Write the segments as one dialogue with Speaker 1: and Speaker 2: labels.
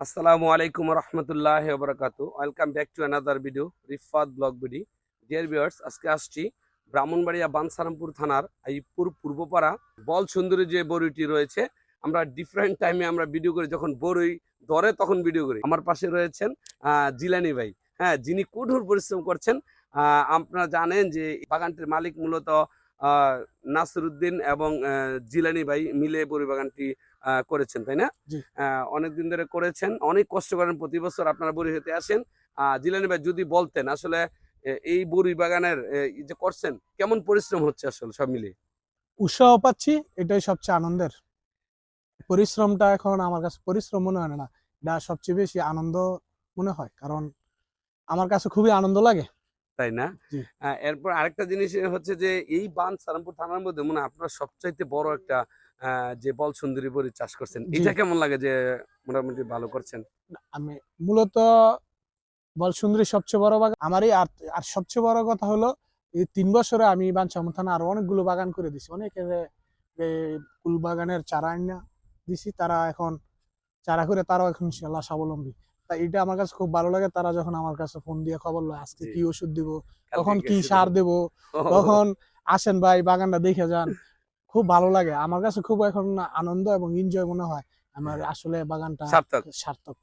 Speaker 1: আসসালামু আলাইকুম রহমতুল্লাহ বরকাতু welcome back to another video Rifat blog VD dear viewers আজকে আসছি ব্রাহ্মণবাড়িয়া বানসারামপুর থানার আইপুর পূর্বপাড়া বল সুন্দরী যে বড়ইটি রয়েছে। আমরা ডিফারেন্ট টাইমে আমরা ভিডিও করি যখন বড়ই ধরে তখন ভিডিও করি। আমার পাশে রয়েছেন জিলানি ভাই। হ্যাঁ যিনি কঠোর পরিশ্রম করছেন আপনারা জানেন যে বাগানটির মালিক মূলত আহ, নাসিরুদ্দিন এবং জিলানি ভাই মিলে বড়ি বাগানটি করেছেন তাই না?
Speaker 2: জি।
Speaker 1: অনেক দিন ধরে করেছেন অনেক কষ্ট করেন প্রতি বছর আপনারা বড়ি হতে আসেন। জিলানি ভাই যদি বলতেন আসলে এই বড়ি বাগানের যে করছেন কেমন পরিশ্রম হচ্ছে আসলে সব মিলিয়ে?
Speaker 2: উৎসাহ পাচ্ছি এটাই সবচেয়ে আনন্দের। পরিশ্রমটা এখন আমার কাছে পরিশ্রম মনে হয় না এটা সবচেয়ে বেশি আনন্দ মনে হয় কারণ আমার কাছে খুবই আনন্দ লাগে।
Speaker 1: তাই না? এরপর আরেকটা জিনিস হচ্ছে যে এই বান সারামপুর থানার মধ্যে মনে হয় আপনার সবচাইতে বড় একটা যে বল সুন্দরী বড়ি চাষ করছেন এটা কেমন লাগে যে মোটামুটি ভালো করছেন?
Speaker 2: আমি মূলত বল সুন্দরী সবচেয়ে বড় বাগান আমারই আর আর সবচেয়ে বড় কথা হলো এই তিন বছরে আমি বাঞ্ছামন থানা আরও অনেকগুলো বাগান করে দিছি। অনেকের এ, কুল বাগানের চারা আইনা দিছি তারা এখন চারা করে তারাও এখন ইনশাল্লাহ স্বাবলম্বী তাই এটা আমার কাছে খুব ভালো লাগে তারা যখন আমার কাছে ফোন দিয়ে খবর লয় আজকে কি ওষুধ দিব
Speaker 1: কালকে
Speaker 2: তখন কি সার দেব?
Speaker 1: ও,
Speaker 2: তখন আসেন ভাই বাগানটা দেখে যান। খুব ভালো লাগে। আমার কাছে খুব এখন আনন্দ এবং এনজয় মনে হয়। আমার আসলে বাগানটা
Speaker 1: সার্থক।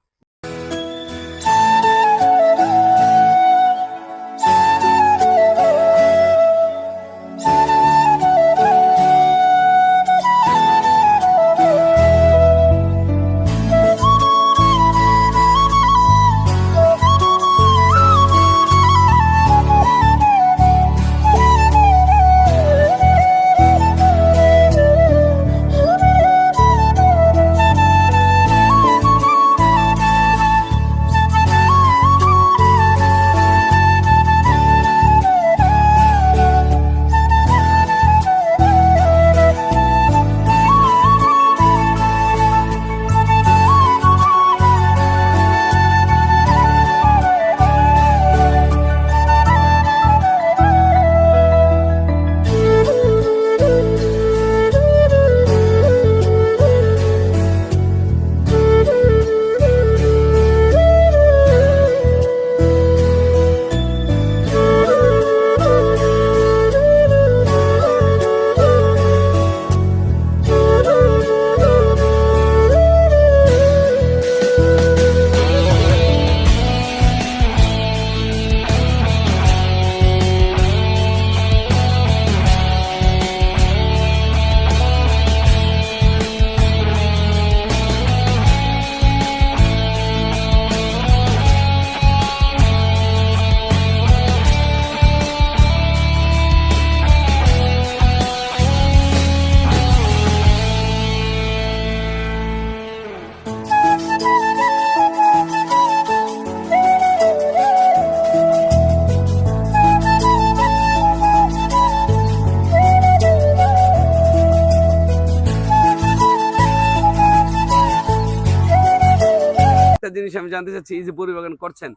Speaker 1: একটা জিনিস আমি জানতে চাচ্ছি এই যে বড়ি করছেন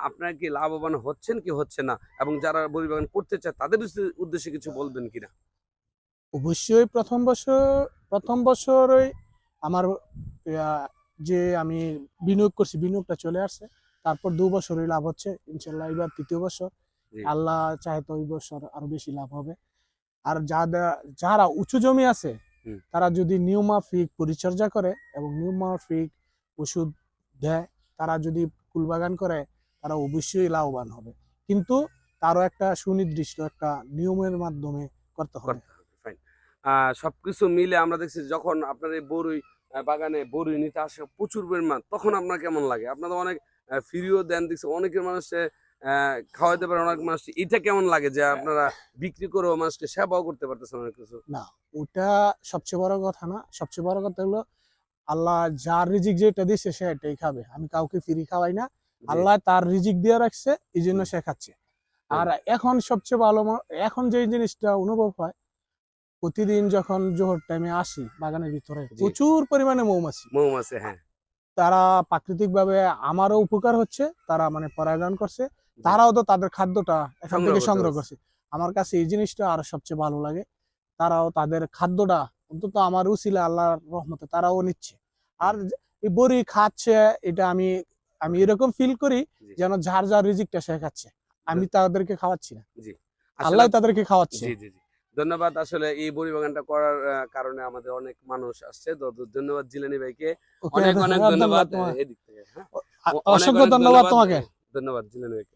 Speaker 1: আপনারা কি লাভবান হচ্ছেন কি হচ্ছে না? এবং যারা বড়ি করতে চায় তাদের উদ্দেশ্যে- উদ্দেশ্যে কিছু বলবেন কিনা?
Speaker 2: অবশ্যই প্রথম বছর প্রথম বছরই আমার যে আমি বিনিয়োগ করছি বিনিয়োগটা চলে আসছে। তারপর দু বছরই লাভ হচ্ছে ইনশাল্লাহ এবার তৃতীয় বছর। আল্লাহ চাহে তো ওই বছর আরও বেশি লাভ হবে। আর যারা যারা উঁচু জমি আছে তারা যদি নিয়মাফিক পরিচর্যা করে এবং নিয়মাফিক ওষুধ দেয় তারা যদি ফুলবাগান করে তারা অবশ্যই লাভবান হবে। কিন্তু তারও একটা সুনির্দিষ্ট একটা নিয়মের মাধ্যমে করতে হবে।
Speaker 1: সবকিছু মিলে আমরা দেখছি যখন আপনার এই আহ, বাগানে বরুই নিতে আসে প্রচুর পরিমাণ তখন আপনার কেমন লাগে? আপনাদের অনেক ফ্রিও দেন দেখছি অনেকের মানুষে খাওয়াইতে পারে অনেক মানুষ এটা কেমন লাগে যে আপনারা বিক্রি করেও মানুষকে সেবাও করতে পারতেছেন অনেক কিছু?
Speaker 2: না ওটা সবচেয়ে বড় কথা না। সবচেয়ে বড় কথা হলো আল্লাহ যার রিজিক যেটা দিছে সে এটাই খাবে। আমি কাউকে ফ্রি খাওয়াই না। আল্লাহ তার রিজিক দিয়ে রাখছে এই জন্য সে খাচ্ছে। আর এখন সবচেয়ে ভালো এখন যে জিনিসটা অনুভব হয় প্রতিদিন যখন জোহর টাইমে আসি বাগানের ভিতরে প্রচুর পরিমাণে মৌমাছি।
Speaker 1: মৌমাছি হ্যাঁ।
Speaker 2: তারা প্রাকৃতিক ভাবে আমারও উপকার হচ্ছে তারা মানে পরাগায়ন করছে। তারাও তো তাদের খাদ্যটা এখান থেকে সংগ্রহ করছে। আমার কাছে এই জিনিসটা আরও সবচেয়ে ভালো লাগে। তারাও তাদের খাদ্যটা অন্তত আমার উচিলে আল্লাহর রহমতে তারাও নিচ্ছে। আর এই বড়ি খাচ্ছে এটা আমি আমি এরকম ফিল করি যেন যার যার রিজিকটা সে খাচ্ছে। আমি তাদেরকে খাওয়াচ্ছি না। আল্লাহ তাদেরকে খাওয়াচ্ছে।
Speaker 1: ধন্যবাদ। আসলে এই বড়ি বাগানটা করার কারণে আমাদের অনেক মানুষ আসছে। ধন্যবাদ জিলানি ভাইকে। অনেক অনেক ধন্যবাদ এদিক থেকে হ্যাঁ?
Speaker 2: অসংখ্য ধন্যবাদ। তোমাকে।
Speaker 1: ধন্যবাদ জিলানি ভাইকে।